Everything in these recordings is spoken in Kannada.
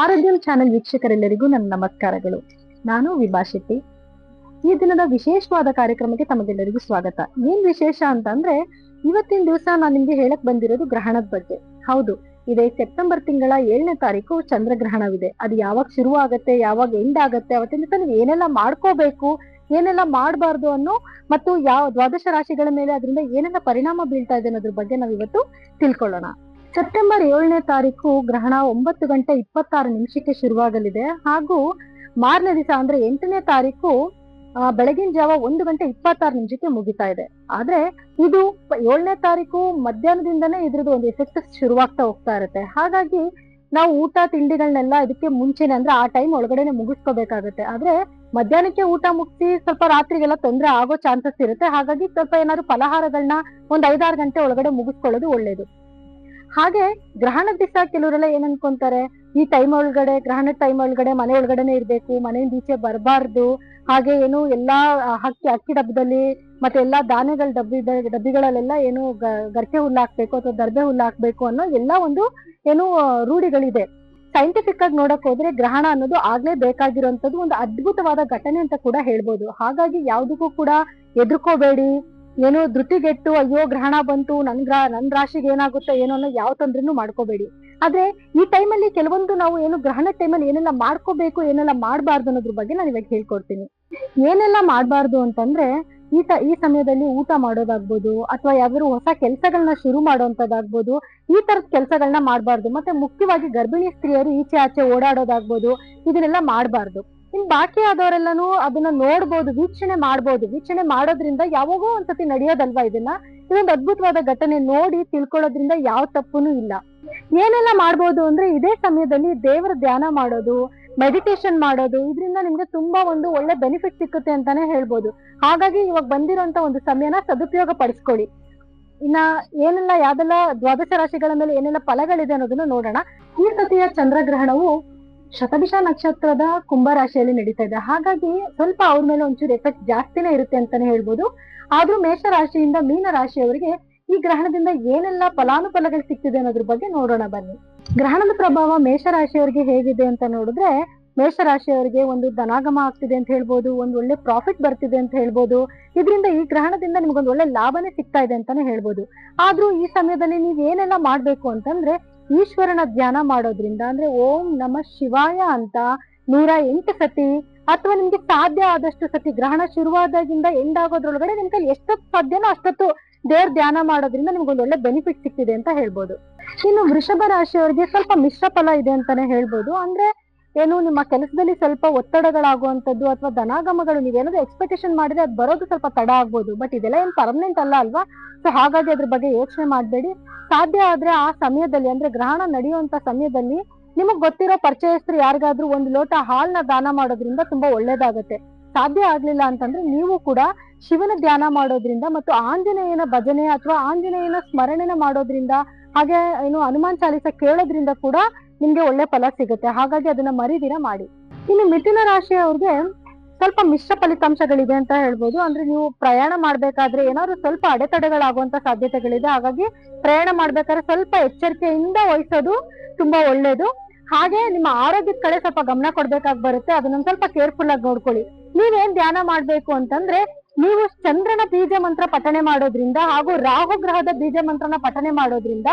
ಆರೋಗ್ಯಂ ಚಾನೆಲ್ ವೀಕ್ಷಕರೆಲ್ಲರಿಗೂ ನನ್ನ ನಮಸ್ಕಾರಗಳು. ನಾನು ವಿಭಾ ಶೆಟ್ಟಿ. ಈ ದಿನದ ವಿಶೇಷವಾದ ಕಾರ್ಯಕ್ರಮಕ್ಕೆ ತಮಗೆಲ್ಲರಿಗೂ ಸ್ವಾಗತ. ಏನ್ ವಿಶೇಷ ಅಂತಂದ್ರೆ, ಇವತ್ತಿನ ದಿವಸ ನಾನು ನಿಮ್ಗೆ ಹೇಳಕ್ ಬಂದಿರೋದು ಗ್ರಹಣದ ಬಗ್ಗೆ. ಹೌದು, ಇದೇ ಸೆಪ್ಟೆಂಬರ್ ತಿಂಗಳ ಏಳನೇ ತಾರೀಕು ಚಂದ್ರಗ್ರಹಣವಿದೆ. ಅದು ಯಾವಾಗ ಶುರು ಆಗತ್ತೆ ಯಾವಾಗ ಎಂಡ್ ಆಗತ್ತೆ, ಅವತ್ತಿನ ದಿವಸ ನೀವು ಏನೆಲ್ಲ ಮಾಡ್ಕೋಬೇಕು, ಏನೆಲ್ಲ ಮಾಡಬಾರ್ದು ಅನ್ನೋ ಮತ್ತು ಯಾವ ದ್ವಾದಶ ರಾಶಿಗಳ ಮೇಲೆ ಅದರಿಂದ ಏನೆಲ್ಲ ಪರಿಣಾಮ ಬೀಳ್ತಾ ಇದೆ ಅನ್ನೋದ್ರ ಬಗ್ಗೆ ನಾವಿವತ್ತು ತಿಳ್ಕೊಳ್ಳೋಣ. ಸೆಪ್ಟೆಂಬರ್ ಏಳನೇ ತಾರೀಕು ಗ್ರಹಣ ಒಂಬತ್ತು ಗಂಟೆ ಇಪ್ಪತ್ತಾರು ನಿಮಿಷಕ್ಕೆ ಶುರುವಾಗಲಿದೆ. ಹಾಗೂ ಮಾರನೇ ದಿವಸ ಅಂದ್ರೆ ಎಂಟನೇ ತಾರೀಕು ಬೆಳಗಿನ ಜಾವ ಒಂದು ಗಂಟೆ ಇಪ್ಪತ್ತಾರು ನಿಮಿಷಕ್ಕೆ ಮುಗಿತಾ ಇದೆ. ಆದ್ರೆ ಇದು ಏಳನೇ ತಾರೀಕು ಮಧ್ಯಾಹ್ನದಿಂದನೇ ಇದ್ರದ್ದು ಒಂದು ಎಫೆಕ್ಟ್ ಶುರುವಾಗ್ತಾ ಹೋಗ್ತಾ ಇರುತ್ತೆ. ಹಾಗಾಗಿ ನಾವು ಊಟ ತಿಂಡಿಗಳನ್ನೆಲ್ಲ ಇದಕ್ಕೆ ಮುಂಚೆನೆ ಅಂದ್ರೆ ಆ ಟೈಮ್ ಒಳಗಡೆನೆ ಮುಗಿಸ್ಕೋಬೇಕಾಗತ್ತೆ. ಆದ್ರೆ ಮಧ್ಯಾಹ್ನಕ್ಕೆ ಊಟ ಮುಗಿಸಿ ಸ್ವಲ್ಪ ರಾತ್ರಿಗೆಲ್ಲ ತೊಂದರೆ ಆಗೋ ಚಾನ್ಸಸ್ ಇರುತ್ತೆ. ಹಾಗಾಗಿ ಸ್ವಲ್ಪ ಏನಾದ್ರು ಫಲಹಾರಗಳನ್ನ ಒಂದ್ ಐದಾರು ಗಂಟೆ ಒಳಗಡೆ ಮುಗಿಸ್ಕೊಳ್ಳೋದು ಒಳ್ಳೇದು. ಹಾಗೆ ಗ್ರಹಣದ ದಿವಸ ಕೆಲವರೆಲ್ಲ ಏನ್ ಅನ್ಕೊಂತಾರೆ? ಈ ಟೈಮ್ ಒಳಗಡೆ ಗ್ರಹಣದ ಟೈಮ್ ಒಳಗಡೆ ಮನೆ ಒಳಗಡೆನೆ ಇರ್ಬೇಕು, ಮನೆಯಿಂದ ಈಚೆ ಬರಬಾರ್ದು. ಹಾಗೆ ಏನು ಎಲ್ಲಾ ಹಕ್ಕಿ, ಅಕ್ಕಿ ಡಬ್ಬದಲ್ಲಿ ಮತ್ತೆ ಎಲ್ಲಾ ಧಾನ್ಯಗಳ ಡಬ್ಬಿ, ಡಬ್ಬಿಗಳಲ್ಲೆಲ್ಲ ಏನು ಗರ್ಕೆ ಹುಲ್ಲು ಹಾಕ್ಬೇಕು ಅಥವಾ ದರ್ಬೆ ಹುಲ್ಲು ಹಾಕ್ಬೇಕು ಅನ್ನೋ ಎಲ್ಲಾ ಒಂದು ಏನು ರೂಢಿಗಳಿದೆ. ಸೈಂಟಿಫಿಕ್ ಆಗಿ ನೋಡಕ್ ಹೋದ್ರೆ ಗ್ರಹಣ ಅನ್ನೋದು ಆಗ್ಲೇ ಬೇಕಾಗಿರುವಂತದ್ದು ಒಂದು ಅದ್ಭುತವಾದ ಘಟನೆ ಅಂತ ಕೂಡ ಹೇಳ್ಬೋದು. ಹಾಗಾಗಿ ಯಾವ್ದಕ್ಕೂ ಕೂಡ ಎದುರ್ಕೋಬೇಡಿ. ಏನೋ ಧೃತಿಗೆಟ್ಟು ಅಯ್ಯೋ, ಗ್ರಹಣ ಬಂತು, ನನ್ ಗ್ರಹ ನನ್ ರಾಶಿಗೆ ಏನಾಗುತ್ತೆ, ಏನೋ ಅನ್ನೋ ಯಾವ ತೊಂದ್ರೆನೂ ಮಾಡ್ಕೋಬೇಡಿ. ಆದ್ರೆ ಈ ಟೈಮಲ್ಲಿ ಕೆಲವೊಂದು ನಾವು ಏನು ಗ್ರಹಣ ಟೈಮಲ್ಲಿ ಏನೆಲ್ಲ ಮಾಡ್ಕೋಬೇಕು, ಏನೆಲ್ಲ ಮಾಡಬಾರ್ದು ಅನ್ನೋದ್ರ ಬಗ್ಗೆ ನಾನು ಇವಾಗ ಹೇಳ್ಕೊಡ್ತೀನಿ. ಏನೆಲ್ಲ ಮಾಡಬಾರ್ದು ಅಂತಂದ್ರೆ, ಈ ತ, ಈ ಸಮಯದಲ್ಲಿ ಊಟ ಮಾಡೋದಾಗ್ಬೋದು, ಅಥವಾ ಯಾವ್ದಾದ್ರು ಹೊಸ ಕೆಲಸಗಳನ್ನ ಶುರು ಮಾಡೋಂಥದ್ದಾಗ್ಬೋದು, ಈ ತರದ ಕೆಲಸಗಳನ್ನ ಮಾಡಬಾರ್ದು. ಮತ್ತೆ ಮುಖ್ಯವಾಗಿ ಗರ್ಭಿಣಿ ಸ್ತ್ರೀಯರು ಈಚೆ ಆಚೆ ಓಡಾಡೋದಾಗ್ಬೋದು, ಇದನ್ನೆಲ್ಲ ಮಾಡಬಾರ್ದು. ಇನ್ ಬಾಕಿ ಆದವರೆಲ್ಲಾನು ಅದನ್ನ ನೋಡ್ಬೋದು, ವೀಕ್ಷಣೆ ಮಾಡ್ಬೋದು. ವೀಕ್ಷಣೆ ಮಾಡೋದ್ರಿಂದ ಯಾವಾಗೋ ಒಂದ್ಸತಿ ನಡೆಯೋದಲ್ವಾ ಇದನ್ನ? ಇದೊಂದು ಅದ್ಭುತವಾದ ಘಟನೆ ನೋಡಿ ತಿಳ್ಕೊಳ್ಳೋದ್ರಿಂದ ಯಾವ ತಪ್ಪುನು ಇಲ್ಲ. ಏನೆಲ್ಲ ಮಾಡ್ಬೋದು ಅಂದ್ರೆ ಇದೇ ಸಮಯದಲ್ಲಿ ದೇವರ ಧ್ಯಾನ ಮಾಡೋದು ಮೆಡಿಟೇಷನ್ ಮಾಡೋದು, ಇದರಿಂದ ನಿಮ್ಗೆ ತುಂಬಾ ಒಂದು ಒಳ್ಳೆ ಬೆನಿಫಿಟ್ ಸಿಕ್ಕುತ್ತೆ ಅಂತಾನೆ ಹೇಳ್ಬೋದು. ಹಾಗಾಗಿ ಇವಾಗ ಬಂದಿರೋಂತ ಒಂದು ಸಮಯನ ಸದುಪಯೋಗ ಪಡಿಸ್ಕೊಳ್ಳಿ. ಇನ್ನ ಏನೆಲ್ಲ ಯಾವ್ದೆಲ್ಲ ದ್ವಾದಶ ರಾಶಿಗಳ ಮೇಲೆ ಏನೆಲ್ಲ ಫಲಗಳಿದೆ ಅನ್ನೋದನ್ನ ನೋಡೋಣ. ಈ ಸತಿಯ ಚಂದ್ರಗ್ರಹಣವು ಶತಭಿಷ ನಕ್ಷತ್ರದ ಕುಂಭ ರಾಶಿಯಲ್ಲಿ ನಡೀತಾ ಇದೆ. ಹಾಗಾಗಿ ಸ್ವಲ್ಪ ಅವ್ರ ಮೇಲೆ ಒಂಚೂರು ಎಫೆಕ್ಟ್ ಜಾಸ್ತಿನೇ ಇರುತ್ತೆ ಅಂತಾನೆ ಹೇಳ್ಬೋದು. ಆದ್ರೂ ಮೇಷ ರಾಶಿಯಿಂದ ಮೀನ ರಾಶಿಯವರಿಗೆ ಈ ಗ್ರಹಣದಿಂದ ಏನೆಲ್ಲ ಫಲಾನುಫಲಗಳು ಸಿಗ್ತಿದೆ ಅನ್ನೋದ್ರ ಬಗ್ಗೆ ನೋಡೋಣ ಬನ್ನಿ. ಗ್ರಹಣದ ಪ್ರಭಾವ ಮೇಷ ರಾಶಿಯವರಿಗೆ ಹೇಗಿದೆ ಅಂತ ನೋಡಿದ್ರೆ, ಮೇಷ ರಾಶಿಯವರಿಗೆ ಒಂದು ಧನಾಗಮ ಆಗ್ತಿದೆ ಅಂತ ಹೇಳ್ಬೋದು, ಒಂದು ಒಳ್ಳೆ ಪ್ರಾಫಿಟ್ ಬರ್ತಿದೆ ಅಂತ ಹೇಳ್ಬೋದು. ಇದರಿಂದ ಈ ಗ್ರಹಣದಿಂದ ನಿಮ್ಗೊಂದು ಒಳ್ಳೆ ಲಾಭನೇ ಸಿಗ್ತಾ ಇದೆ ಅಂತಾನೆ ಹೇಳ್ಬೋದು. ಆದ್ರೂ ಈ ಸಮಯದಲ್ಲಿ ನೀವ್ ಏನೆಲ್ಲ ಮಾಡ್ಬೇಕು ಅಂತಂದ್ರೆ ಈಶ್ವರನ ಧ್ಯಾನ ಮಾಡೋದ್ರಿಂದ ಅಂದ್ರೆ ಓಂ ನಮ ಶಿವಾಯ ಅಂತ ನೂರ ಎಂಟು ಸತಿ ಅಥವಾ ನಿಮ್ಗೆ ಸಾಧ್ಯ ಆದಷ್ಟು ಸತಿ ಗ್ರಹಣ ಶುರುವಾದಾಗಿಂದ ಎಂಡ್ ಆಗೋದ್ರೊಳಗಡೆ ನಿಮ್ ಕೈಲಿ ಎಷ್ಟೊತ್ತು ಸಾಧ್ಯನೋ ಅಷ್ಟೊತ್ತು ದೇವ್ರ ಧ್ಯಾನ ಮಾಡೋದ್ರಿಂದ ನಿಮ್ಗೊಂದು ಒಳ್ಳೆ ಬೆನಿಫಿಟ್ ಸಿಕ್ಕಿದೆ ಅಂತ ಹೇಳ್ಬೋದು. ಇನ್ನು ವೃಷಭ ರಾಶಿಯವರಿಗೆ ಸ್ವಲ್ಪ ಮಿಶ್ರ ಫಲ ಇದೆ ಅಂತಾನೆ ಹೇಳ್ಬೋದು. ಅಂದ್ರೆ ಏನು ನಿಮ್ಮ ಕೆಲಸದಲ್ಲಿ ಸ್ವಲ್ಪ ಒತ್ತಡಗಳಾಗುವಂಥದ್ದು ಅಥವಾ ಧನಾಗಮಗಳು ನೀವೇನಾದ್ರು ಎಕ್ಸ್ಪೆಕ್ಟೇಷನ್ ಮಾಡಿದ್ರೆ ಅದು ಬರೋದು ಸ್ವಲ್ಪ ತಡ ಆಗ್ಬೋದು. ಬಟ್ ಇದೆಲ್ಲ ಏನು ಪರ್ಮನೆಂಟ್ ಅಲ್ಲ ಅಲ್ವಾ? ಸೊ ಹಾಗಾಗಿ ಅದ್ರ ಬಗ್ಗೆ ಯೋಚನೆ ಮಾಡಬೇಡಿ. ಸಾಧ್ಯ ಆದ್ರೆ ಆ ಸಮಯದಲ್ಲಿ, ಅಂದ್ರೆ ಗ್ರಹಣ ನಡೆಯುವಂತ ಸಮಯದಲ್ಲಿ ನಿಮಗ್ ಗೊತ್ತಿರೋ ಪರಿಚಯಸ್ಥರು ಯಾರಿಗಾದ್ರೂ ಒಂದು ಲೋಟ ಹಾಲ್ನ ದಾನ ಮಾಡೋದ್ರಿಂದ ತುಂಬಾ ಒಳ್ಳೇದಾಗತ್ತೆ. ಸಾಧ್ಯ ಆಗ್ಲಿಲ್ಲ ಅಂತಂದ್ರೆ ನೀವು ಕೂಡ ಶಿವನ ಧ್ಯಾನ ಮಾಡೋದ್ರಿಂದ ಮತ್ತು ಆಂಜನೇಯನ ಭಜನೆ ಅಥವಾ ಆಂಜನೇಯನ ಸ್ಮರಣೆನ ಮಾಡೋದ್ರಿಂದ ಹಾಗೆ ಏನು ಹನುಮಾನ್ ಚಾಲಿಸ ಕೇಳೋದ್ರಿಂದ ಕೂಡ ನಿಮ್ಗೆ ಒಳ್ಳೆ ಫಲ ಸಿಗುತ್ತೆ. ಹಾಗಾಗಿ ಅದನ್ನ ಮರಿದಿರ ಮಾಡಿ. ಇನ್ನು ಮಿಥುನ ರಾಶಿಯವ್ರಿಗೆ ಸ್ವಲ್ಪ ಮಿಶ್ರ ಫಲಿತಾಂಶಗಳಿದೆ ಅಂತ ಹೇಳ್ಬೋದು. ಅಂದ್ರೆ ನೀವು ಪ್ರಯಾಣ ಮಾಡ್ಬೇಕಾದ್ರೆ ಏನಾದ್ರು ಸ್ವಲ್ಪ ಅಡೆತಡೆಗಳಾಗುವಂತ ಸಾಧ್ಯತೆಗಳಿದೆ. ಹಾಗಾಗಿ ಪ್ರಯಾಣ ಮಾಡ್ಬೇಕಾದ್ರೆ ಸ್ವಲ್ಪ ಎಚ್ಚರಿಕೆಯಿಂದ ವಹಿಸೋದು ತುಂಬಾ ಒಳ್ಳೇದು. ಹಾಗೆ ನಿಮ್ಮ ಆರೋಗ್ಯದ ಕಡೆ ಸ್ವಲ್ಪ ಗಮನ ಕೊಡ್ಬೇಕಾಗಿ ಬರುತ್ತೆ. ಅದನ್ನ ಸ್ವಲ್ಪ ಕೇರ್ಫುಲ್ ಆಗಿ ನೋಡ್ಕೊಳ್ಳಿ. ನೀವೇನ್ ಧ್ಯಾನ ಮಾಡ್ಬೇಕು ಅಂತಂದ್ರೆ ನೀವು ಚಂದ್ರನ ಬೀಜ ಮಂತ್ರ ಪಠಣೆ ಮಾಡೋದ್ರಿಂದ ಹಾಗೂ ರಾಹು ಗ್ರಹದ ಬೀಜ ಮಂತ್ರನ ಪಠನೆ ಮಾಡೋದ್ರಿಂದ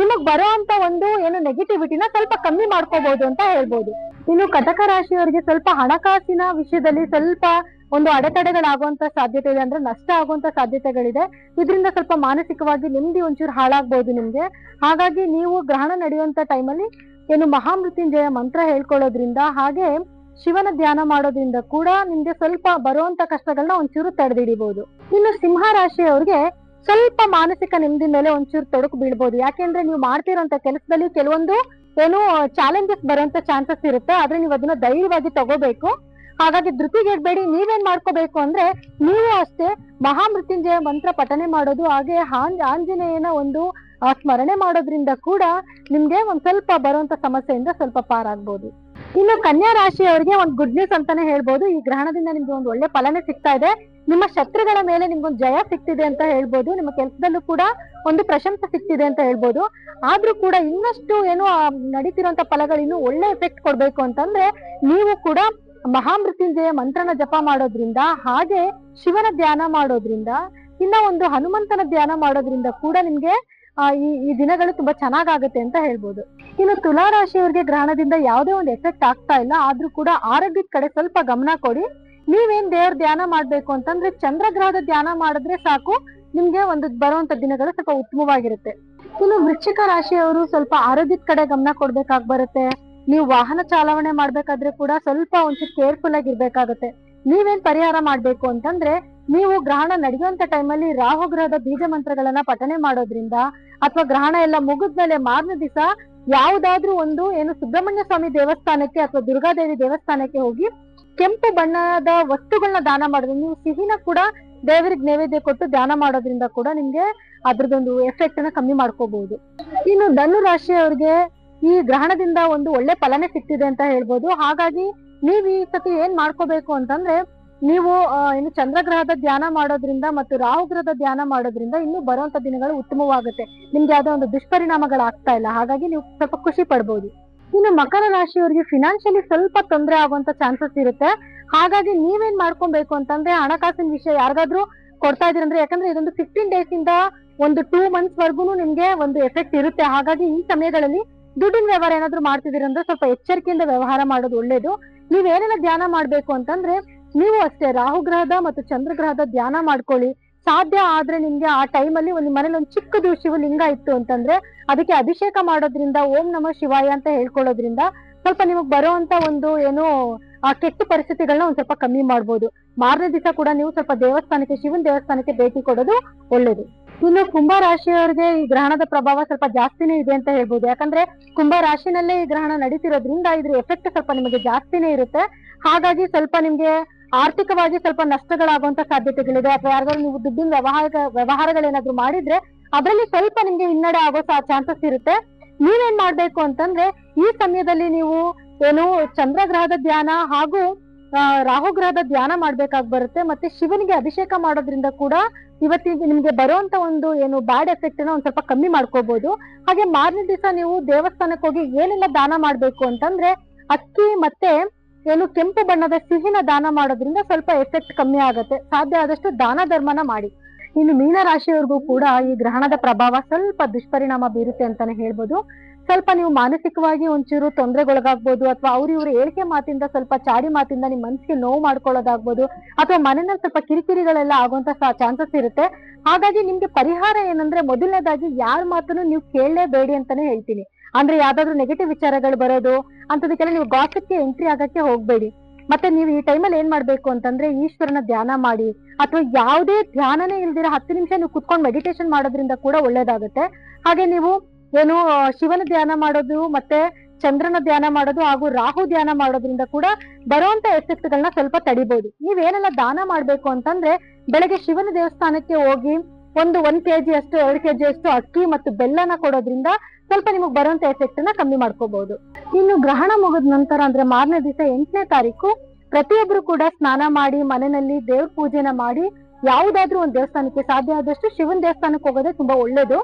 ನಿಮಗ್ ಬರೋ ಅಂತ ಒಂದು ಏನು ನೆಗೆಟಿವಿಟಿನ ಸ್ವಲ್ಪ ಕಮ್ಮಿ ಮಾಡ್ಕೋಬಹುದು ಅಂತ ಹೇಳ್ಬೋದು. ಇನ್ನು ಕಟಕ ರಾಶಿಯವರಿಗೆ ಸ್ವಲ್ಪ ಹಣಕಾಸಿನ ವಿಷಯದಲ್ಲಿ ಸ್ವಲ್ಪ ಒಂದು ಅಡೆತಡೆಗಳಾಗುವಂತ ಸಾಧ್ಯತೆ ಇದೆ ಅಂದ್ರೆ ನಷ್ಟ ಆಗುವಂತ ಸಾಧ್ಯತೆಗಳಿದೆ. ಇದರಿಂದ ಸ್ವಲ್ಪ ಮಾನಸಿಕವಾಗಿ ನೆಮ್ಮದಿ ಒಂಚೂರು ಹಾಳಾಗ್ಬೋದು ನಿಮ್ಗೆ. ಹಾಗಾಗಿ ನೀವು ಗ್ರಹಣ ನಡೆಯುವಂತ ಟೈಮಲ್ಲಿ ಏನು ಮಹಾಮೃತ್ಯುಂಜಯ ಮಂತ್ರ ಹೇಳ್ಕೊಳ್ಳೋದ್ರಿಂದ ಹಾಗೆ ಶಿವನ ಧ್ಯಾನ ಮಾಡೋದ್ರಿಂದ ಕೂಡ ನಿಮ್ಗೆ ಸ್ವಲ್ಪ ಬರುವಂತ ಕಷ್ಟಗಳನ್ನ ಒಂಚೂರು ತಡೆದಿಡಿಬಹುದು ಇನ್ನು ಸಿಂಹ ರಾಶಿಯವರಿಗೆ ಸ್ವಲ್ಪ ಮಾನಸಿಕ ನೆಮ್ಮದಿ ಮೇಲೆ ಒಂಚೂರು ತೊಡಕು ಬೀಳ್ಬೋದು. ಯಾಕೆಂದ್ರೆ ನೀವು ಮಾಡ್ತಿರೋಂತ ಕೆಲಸದಲ್ಲಿ ಕೆಲವೊಂದು ಏನು ಚಾಲೆಂಜಸ್ ಬರುವಂತ ಚಾನ್ಸಸ್ ಇರುತ್ತೆ. ಆದ್ರೆ ನೀವು ಅದನ್ನ ಧೈರ್ಯವಾಗಿ ತಗೋಬೇಕು. ಹಾಗಾಗಿ ಧೃತಿಗೆಡ್ಬೇಡಿ ನೀವೇನ್ ಮಾಡ್ಕೋಬೇಕು ಅಂದ್ರೆ ನೀವು ಅಷ್ಟೇ ಮಹಾಮೃತ್ಯುಂಜಯ ಮಂತ್ರ ಪಠನೆ ಮಾಡೋದು, ಹಾಗೆ ಆಂಜನೇಯನ ಒಂದು ಸ್ಮರಣೆ ಮಾಡೋದ್ರಿಂದ ಕೂಡ ನಿಮ್ಗೆ ಒಂದ್ ಸ್ವಲ್ಪ ಬರುವಂತ ಸಮಸ್ಯೆಯಿಂದ ಸ್ವಲ್ಪ ಪಾರಾಗ್ಬೋದು. ಇನ್ನು ಕನ್ಯಾ ರಾಶಿಯವರಿಗೆ ಒಂದು ಗುಡ್ ನ್ಯೂಸ್ ಅಂತಾನೆ ಹೇಳ್ಬೋದು. ಈ ಗ್ರಹಣದಿಂದ ನಿಮ್ಗೆ ಒಂದು ಒಳ್ಳೆ ಫಲನೇ ಸಿಗ್ತಾ ಇದೆ. ನಿಮ್ಮ ಶತ್ರುಗಳ ಮೇಲೆ ನಿಮ್ಗೊಂದು ಜಯ ಸಿಗ್ತಿದೆ ಅಂತ ಹೇಳ್ಬೋದು. ನಿಮ್ಮ ಕೆಲಸದಲ್ಲೂ ಕೂಡ ಒಂದು ಪ್ರಶಂಸೆ ಸಿಗ್ತಿದೆ ಅಂತ ಹೇಳ್ಬೋದು. ಆದ್ರೂ ಕೂಡ ಇನ್ನಷ್ಟು ಏನು ನಡೀತಿರುವಂತ ಫಲಗಳು ಇನ್ನೂ ಒಳ್ಳೆ ಎಫೆಕ್ಟ್ ಕೊಡ್ಬೇಕು ಅಂತಂದ್ರೆ ನೀವು ಕೂಡ ಮಹಾಮೃತ್ಯುಂಜಯ ಮಂತ್ರನ ಜಪ ಮಾಡೋದ್ರಿಂದ, ಹಾಗೆ ಶಿವನ ಧ್ಯಾನ ಮಾಡೋದ್ರಿಂದ, ಇನ್ನ ಒಂದು ಹನುಮಂತನ ಧ್ಯಾನ ಮಾಡೋದ್ರಿಂದ ಕೂಡ ನಿಮ್ಗೆ ಈ ಈ ದಿನಗಳು ತುಂಬಾ ಚೆನ್ನಾಗಾಗುತ್ತೆ ಅಂತ ಹೇಳ್ಬೋದು. ಇನ್ನು ತುಲಾ ರಾಶಿಯವರಿಗೆ ಗ್ರಹಣದಿಂದ ಯಾವುದೇ ಒಂದು ಎಫೆಕ್ಟ್ ಆಗ್ತಾ ಇಲ್ಲ. ಆದ್ರೂ ಕೂಡ ಆರೋಗ್ಯದ ಕಡೆ ಸ್ವಲ್ಪ ಗಮನ ಕೊಡಿ. ನೀವೇನ್ ದೇವ್ರ ಧ್ಯಾನ ಮಾಡ್ಬೇಕು ಅಂತಂದ್ರೆ ಚಂದ್ರಗ್ರಹದ ಧ್ಯಾನ ಮಾಡಿದ್ರೆ ಸಾಕು. ನಿಮ್ಗೆ ಒಂದು ಬರುವಂತ ದಿನಗಳು ಸ್ವಲ್ಪ ಉತ್ತಮವಾಗಿರುತ್ತೆ. ಇನ್ನು ವೃಶ್ಚಿಕ ರಾಶಿಯವರು ಸ್ವಲ್ಪ ಆರೋಗ್ಯದ ಕಡೆ ಗಮನ ಕೊಡ್ಬೇಕಾಗ್ ಬರುತ್ತೆ. ನೀವು ವಾಹನ ಚಾಲಾವಣೆ ಮಾಡ್ಬೇಕಾದ್ರೆ ಕೂಡ ಸ್ವಲ್ಪ ಒಂಚೂರು ಕೇರ್ಫುಲ್ ಆಗಿ ಇರ್ಬೇಕಾಗತ್ತೆ. ನೀವೇನ್ ಪರಿಹಾರ ಮಾಡ್ಬೇಕು ಅಂತಂದ್ರೆ ನೀವು ಗ್ರಹಣ ನಡೆಯುವಂತ ಟೈಮಲ್ಲಿ ರಾಹು ಗ್ರಹದ ಬೀಜ ಮಂತ್ರಗಳನ್ನ ಪಠನೆ ಮಾಡೋದ್ರಿಂದ ಅಥವಾ ಗ್ರಹಣ ಎಲ್ಲ ಮುಗಿದ್ಮೇಲೆ ಮಾರನೇ ದಿವಸ ಯಾವುದಾದ್ರೂ ಒಂದು ಏನು ಸುಬ್ರಹ್ಮಣ್ಯ ಸ್ವಾಮಿ ದೇವಸ್ಥಾನಕ್ಕೆ ಅಥವಾ ದುರ್ಗಾದೇವಿ ದೇವಸ್ಥಾನಕ್ಕೆ ಹೋಗಿ ಕೆಂಪು ಬಣ್ಣದ ವಸ್ತುಗಳನ್ನ ದಾನ ಮಾಡಿದ್ರೆ ನೀವು ಸಿಹಿನ ಕೂಡ ದೇವರಿಗೆ ನೈವೇದ್ಯ ಕೊಟ್ಟು ದಾನ ಮಾಡೋದ್ರಿಂದ ಕೂಡ ನಿಮ್ಗೆ ಅದ್ರದೊಂದು ಎಫೆಕ್ಟ್ ಅನ್ನ ಕಮ್ಮಿ ಮಾಡ್ಕೋಬಹುದು ಇನ್ನು ಧನು ರಾಶಿಯವ್ರಿಗೆ ಈ ಗ್ರಹಣದಿಂದ ಒಂದು ಒಳ್ಳೆ ಫಲನೇ ಸಿಕ್ತಿದೆ ಅಂತ ಹೇಳ್ಬೋದು. ಹಾಗಾಗಿ ನೀವ್ ಈ ಸತಿ ಏನ್ ಮಾಡ್ಕೋಬೇಕು ಅಂತಂದ್ರೆ ನೀವು ಇನ್ನು ಚಂದ್ರಗ್ರಹದ ಧ್ಯಾನ ಮಾಡೋದ್ರಿಂದ ಮತ್ತು ರಾಹುಗ್ರಹದ ಧ್ಯಾನ ಮಾಡೋದ್ರಿಂದ ಇನ್ನು ಬರುವಂತ ದಿನಗಳು ಉತ್ತಮವಾಗುತ್ತೆ. ನಿಮ್ಗೆ ಯಾವ್ದೋ ಒಂದು ದುಷ್ಪರಿಣಾಮಗಳಾಗ್ತಾ ಇಲ್ಲ. ಹಾಗಾಗಿ ನೀವು ಸ್ವಲ್ಪ ಖುಷಿ ಪಡ್ಬೋದು. ಇನ್ನು ಮಕರ ರಾಶಿಯವರಿಗೆ ಫಿನಾನ್ಷಿಯಲಿ ಸ್ವಲ್ಪ ತೊಂದರೆ ಆಗುವಂತ ಚಾನ್ಸಸ್ ಇರುತ್ತೆ. ಹಾಗಾಗಿ ನೀವೇನ್ ಮಾಡ್ಕೊಬೇಕು ಅಂತಂದ್ರೆ ಹಣಕಾಸಿನ ವಿಷಯ ಯಾರಿಗಾದ್ರೂ ಕೊಡ್ತಾ ಇದೀರಂದ್ರೆ ಯಾಕಂದ್ರೆ ಇದೊಂದು ಫಿಫ್ಟೀನ್ ಡೇಸ್ ಇಂದ ಒಂದು ಟೂ ಮಂತ್ಸ್ ವರ್ಗುನು ನಿಮ್ಗೆ ಒಂದು ಎಫೆಕ್ಟ್ ಇರುತ್ತೆ. ಹಾಗಾಗಿ ಈ ಸಮಯಗಳಲ್ಲಿ ದುಡ್ಡಿನ ವ್ಯವಹಾರ ಏನಾದ್ರು ಮಾಡ್ತಿದ್ದೀರಂದ್ರೆ ಸ್ವಲ್ಪ ಎಚ್ಚರಿಕೆಯಿಂದ ವ್ಯವಹಾರ ಮಾಡೋದು ಒಳ್ಳೇದು. ನೀವೇನೆಲ್ಲ ಧ್ಯಾನ ಮಾಡ್ಬೇಕು ಅಂತಂದ್ರೆ ನೀವು ಅಷ್ಟೇ ರಾಹು ಗ್ರಹದ ಮತ್ತು ಚಂದ್ರಗ್ರಹದ ಧ್ಯಾನ ಮಾಡ್ಕೊಳ್ಳಿ. ಸಾಧ್ಯ ಆದ್ರೆ ನಿಮ್ಗೆ ಆ ಟೈಮಲ್ಲಿ ಒಂದು ಮನೇಲಿ ಒಂದು ಚಿಕ್ಕದು ಶಿವಲಿಂಗ ಇತ್ತು ಅಂತಂದ್ರೆ ಅದಕ್ಕೆ ಅಭಿಷೇಕ ಮಾಡೋದ್ರಿಂದ ಓಂ ನಮ ಶಿವಾಯ ಅಂತ ಹೇಳ್ಕೊಳ್ಳೋದ್ರಿಂದ ಸ್ವಲ್ಪ ನಿಮಗ್ ಬರುವಂತ ಒಂದು ಏನು ಕೆಟ್ಟ ಪರಿಸ್ಥಿತಿಗಳನ್ನ ಒಂದ್ ಸ್ವಲ್ಪ ಕಮ್ಮಿ ಮಾಡ್ಬೋದು. ಮಾರನೇ ದಿವಸ ಕೂಡ ನೀವು ಸ್ವಲ್ಪ ದೇವಸ್ಥಾನಕ್ಕೆ, ಶಿವನ್ ದೇವಸ್ಥಾನಕ್ಕೆ ಭೇಟಿ ಕೊಡೋದು ಒಳ್ಳೇದು. ಇನ್ನು ಕುಂಭ ರಾಶಿಯವರಿಗೆ ಈ ಗ್ರಹಣದ ಪ್ರಭಾವ ಸ್ವಲ್ಪ ಜಾಸ್ತಿನೇ ಇದೆ ಅಂತ ಹೇಳ್ಬೋದು. ಯಾಕಂದ್ರೆ ಕುಂಭ ರಾಶಿನಲ್ಲೇ ಈ ಗ್ರಹಣ ನಡೀತಿರೋದ್ರಿಂದ ಇದ್ರ ಎಫೆಕ್ಟ್ ಸ್ವಲ್ಪ ನಿಮಗೆ ಜಾಸ್ತಿನೇ ಇರುತ್ತೆ. ಹಾಗಾಗಿ ಸ್ವಲ್ಪ ನಿಮ್ಗೆ ಆರ್ಥಿಕವಾಗಿ ಸ್ವಲ್ಪ ನಷ್ಟಗಳಾಗುವಂತ ಸಾಧ್ಯತೆಗಳಿದೆ. ಅಥವಾ ಯಾರಾದ್ರೂ ನೀವು ದುಡ್ಡಿನ ವ್ಯವಹಾರ ವ್ಯವಹಾರಗಳೇನಾದ್ರೂ ಮಾಡಿದ್ರೆ ಅದರಲ್ಲಿ ಸ್ವಲ್ಪ ನಿಮ್ಗೆ ಹಿನ್ನಡೆ ಆಗೋ ಚಾನ್ಸಸ್ ಇರುತ್ತೆ. ನೀವೇನ್ ಮಾಡ್ಬೇಕು ಅಂತಂದ್ರೆ ಈ ಸಮಯದಲ್ಲಿ ನೀವು ಏನು ಚಂದ್ರಗ್ರಹದ ಧ್ಯಾನ ಹಾಗೂ ರಾಹು ಗ್ರಹದ ಧ್ಯಾನ ಮಾಡ್ಬೇಕಾಗಿ ಬರುತ್ತೆ. ಮತ್ತೆ ಶಿವನಿಗೆ ಅಭಿಷೇಕ ಮಾಡೋದ್ರಿಂದ ಕೂಡ ಇವತ್ತಿಗೆ ನಿಮ್ಗೆ ಬರುವಂತ ಒಂದು ಏನು ಬ್ಯಾಡ್ ಎಫೆಕ್ಟ್ನ ಒಂದ್ ಸ್ವಲ್ಪ ಕಮ್ಮಿ ಮಾಡ್ಕೋಬಹುದು ಹಾಗೆ ಮಾರನೇ ದಿವಸ ನೀವು ದೇವಸ್ಥಾನಕ್ಕೆ ಹೋಗಿ ಏನೆಲ್ಲ ದಾನ ಮಾಡ್ಬೇಕು ಅಂತಂದ್ರೆ ಅಕ್ಕಿ ಮತ್ತೆ ಏನು ಕೆಂಪು ಬಣ್ಣದ ಸಿಹಿನ ದಾನ ಮಾಡೋದ್ರಿಂದ ಸ್ವಲ್ಪ ಎಫೆಕ್ಟ್ ಕಮ್ಮಿ ಆಗುತ್ತೆ. ಸಾಧ್ಯ ಆದಷ್ಟು ದಾನ ಧರ್ಮನ ಮಾಡಿ. ಇನ್ನು ಮೀನ ರಾಶಿಯವರಿಗೂ ಕೂಡ ಈ ಗ್ರಹಣದ ಪ್ರಭಾವ ಸ್ವಲ್ಪ ದುಷ್ಪರಿಣಾಮ ಬೀರುತ್ತೆ ಅಂತಾನೆ ಹೇಳ್ಬೋದು. ಸ್ವಲ್ಪ ನೀವು ಮಾನಸಿಕವಾಗಿ ಒಂಚೂರು ತೊಂದರೆಗೊಳಗಾಗ್ಬೋದು ಅಥವಾ ಅವ್ರ ಇವ್ರ ಹೇಳಿಕೆ ಮಾತಿಂದ ಸ್ವಲ್ಪ ಚಾಡಿ ಮಾತಿಂದ ನಿಮ್ ಮನಸ್ಸಿಗೆ ನೋವು ಮಾಡ್ಕೊಳ್ಳೋದಾಗ್ಬೋದು ಅಥವಾ ಮನೆಯಲ್ಲಿ ಸ್ವಲ್ಪ ಕಿರಿಕಿರಿಗಳೆಲ್ಲ ಆಗುವಂತ ಚಾನ್ಸಸ್ ಇರುತ್ತೆ. ಹಾಗಾಗಿ ನಿಮ್ಗೆ ಪರಿಹಾರ ಏನಂದ್ರೆ ಮೊದಲನೇದಾಗಿ ಯಾರ ಮಾತನ್ನು ನೀವು ಕೇಳಲೇಬೇಡಿ ಅಂತಾನೆ ಹೇಳ್ತೀನಿ. ಅಂದ್ರೆ ಯಾವ್ದಾದ್ರು ನೆಗೆಟಿವ್ ವಿಚಾರಗಳು ಬರೋದು ಅಂತದಕ್ಕೆಲ್ಲ ನೀವು ಗಾಸಿಪ್ಗೆ ಎಂಟ್ರಿ ಆಗಕ್ಕೆ ಹೋಗ್ಬೇಡಿ. ಮತ್ತೆ ನೀವು ಈ ಟೈಮಲ್ಲಿ ಏನ್ ಮಾಡ್ಬೇಕು ಅಂತಂದ್ರೆ ಈಶ್ವರನ ಧ್ಯಾನ ಮಾಡಿ, ಅಥವಾ ಯಾವುದೇ ಧ್ಯಾನನೇ ಇಲ್ದಿರ ಹತ್ತು ನಿಮಿಷ ನೀವು ಕುತ್ಕೊಂಡು ಮೆಡಿಟೇಷನ್ ಮಾಡೋದ್ರಿಂದ ಕೂಡ ಒಳ್ಳೇದಾಗುತ್ತೆ. ಹಾಗೆ ನೀವು ಏನು ಶಿವನ ಧ್ಯಾನ ಮಾಡೋದು, ಮತ್ತೆ ಚಂದ್ರನ ಧ್ಯಾನ ಮಾಡೋದು, ಹಾಗೂ ರಾಹು ಧ್ಯಾನ ಮಾಡೋದ್ರಿಂದ ಕೂಡ ಬರುವಂತ ಎಫೆಕ್ಟ್ ಗಳನ್ನ ಸ್ವಲ್ಪ ತಡಿಬಹುದು ನೀವೇನೆಲ್ಲ ದಾನ ಮಾಡ್ಬೇಕು ಅಂತಂದ್ರೆ, ಬೆಳಗ್ಗೆ ಶಿವನ ದೇವಸ್ಥಾನಕ್ಕೆ ಹೋಗಿ ಒಂದು ಒಂದ್ ಕೆಜಿ ಅಷ್ಟು, ಎರಡು ಕೆಜಿ ಅಷ್ಟು ಅಕ್ಕಿ ಮತ್ತು ಬೆಲ್ಲನ ಕೊಡೋದ್ರಿಂದ ಸ್ವಲ್ಪ ನಿಮಗೆ ಬರುವಂತ ಎಫೆಕ್ಟ್ನ ಕಮ್ಮಿ ಮಾಡ್ಕೋಬಹುದು ಇನ್ನು ಗ್ರಹಣ ಮುಗಿದ ನಂತರ ಅಂದ್ರೆ ಮಾರನೇ ದಿವಸ ಎಂಟನೇ ತಾರೀಕು, ಪ್ರತಿಯೊಬ್ರು ಕೂಡ ಸ್ನಾನ ಮಾಡಿ, ಮನೆಯಲ್ಲಿ ದೇವ್ರ ಪೂಜೆನ ಮಾಡಿ, ಯಾವುದಾದ್ರೂ ಒಂದು ದೇವಸ್ಥಾನಕ್ಕೆ ಸಾಧ್ಯ ಆದಷ್ಟು ಶಿವನ್ ದೇವಸ್ಥಾನಕ್ಕೆ ಹೋಗೋದೇ ತುಂಬಾ ಒಳ್ಳೇದು.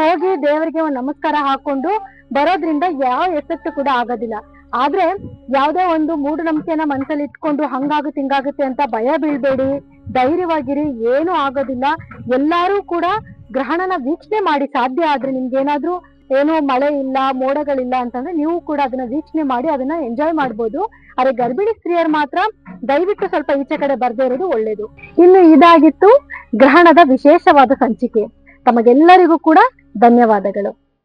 ಹೋಗಿ ದೇವರಿಗೆ ಒಂದು ನಮಸ್ಕಾರ ಹಾಕೊಂಡು ಬರೋದ್ರಿಂದ ಯಾವ ಎಫೆಕ್ಟ್ ಕೂಡ ಆಗೋದಿಲ್ಲ. ಆದ್ರೆ ಯಾವ್ದೇ ಒಂದು ಮೂಢನಂಬಿಕೆನ ಮನಸ್ಸಲ್ಲಿ ಇಟ್ಕೊಂಡು ಹಂಗಾಗುತ್ತೆ ಹಿಂಗಾಗುತ್ತೆ ಅಂತ ಭಯ ಬೀಳ್ಬೇಡಿ, ಧೈರ್ಯವಾಗಿರಿ, ಏನು ಆಗೋದಿಲ್ಲ. ಎಲ್ಲಾರು ಕೂಡ ಗ್ರಹಣನ ವೀಕ್ಷಣೆ ಮಾಡಿ ಸಾಧ್ಯ ಆದ್ರೆ ನಿಮ್ಗೆ ಏನಾದ್ರೂ ಏನು ಮಳೆ ಇಲ್ಲ, ಮೋಡಗಳಿಲ್ಲ ಅಂತಂದ್ರೆ ನೀವು ಕೂಡ ಅದನ್ನ ವೀಕ್ಷಣೆ ಮಾಡಿ, ಅದನ್ನ ಎಂಜಾಯ್ ಮಾಡ್ಬೋದು. ಆದ್ರೆ ಗರ್ಭಿಣಿ ಸ್ತ್ರೀಯರು ಮಾತ್ರ ದಯವಿಟ್ಟು ಸ್ವಲ್ಪ ಈಚೆ ಕಡೆ ಬರ್ದೇ ಇರೋದು ಒಳ್ಳೇದು. ಇನ್ನು ಇದಾಗಿತ್ತು ಗ್ರಹಣದ ವಿಶೇಷವಾದ ಸಂಚಿಕೆ. ತಮಗೆಲ್ಲರಿಗೂ ಕೂಡ ಧನ್ಯವಾದಗಳು.